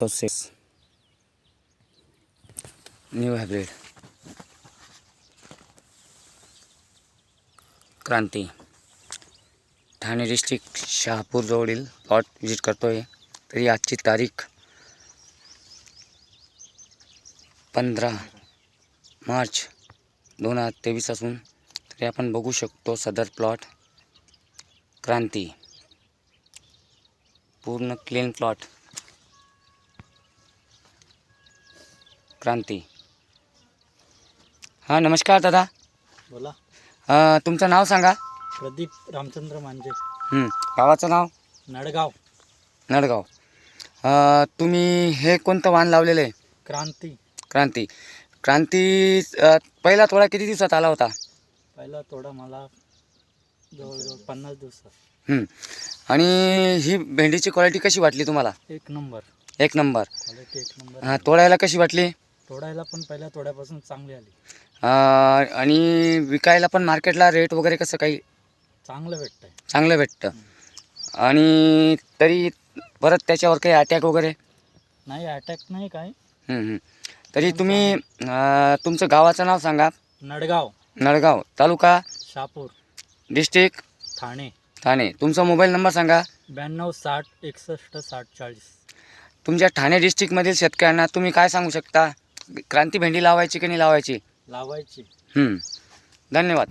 Process new hybrid क्रांती. Thane district Shahapur जवळील plot करतो करतोय. तरी आजची तारीख पंधरा मार्च दोन हजार तेवीस असून तरी आपण बघू शकतो सदर प्लॉट क्रांती. पूर्ण क्लीन प्लॉट क्रांती. हां नमस्कार दादा. बोला. अं, तुमचं नाव सांगा. प्रदीप रामचंद्र मांजे. हं, गावाचं नाव? नडगाव. नडगाव. अं, तुम्ही हे कोणतं वाण लावलेलं आहे? क्रांती. क्रांती. क्रांती अं, पहिला थोडा किती दिवसात आला होता? पहिला थोडा मला जवळजवळ पन्नास दिवसात. हं. आणि ही भेंडीची क्वालिटी कशी वाटली तुम्हाला? एक नंबर. एक नंबर. क्वालिटी एक नंबर. हां तोडायला कशी वाटली? तोडायला पण पहिल्या तोड्यापासून चांगली आली. अं, आणि विकायला पण मार्केटला रेट वगैरे कसं काही? चांगलं भेटतंय. चांगलं भेटतं. आणि तरी परत त्याच्यावर काही अटॅक वगैरे? नाही अटॅक नाही काय. तरी तुम्ही अं, तुमचं गावाचं नाव सांगा. नडगाव. नळगाव तालुका? शापूर. डिस्ट्रिक्ट ठाणे. ठाणे. तुमचा मोबाईल नंबर सांगा. ब्याण्णव साठ एकसष्ट साठ चाळीस. तुमच्या ठाणे डिस्ट्रिक्टमधील शेतकऱ्यांना तुम्ही काय सांगू शकता? क्रांती भेंडी लावायची की नाही लावायची? लावायची. धन्यवाद.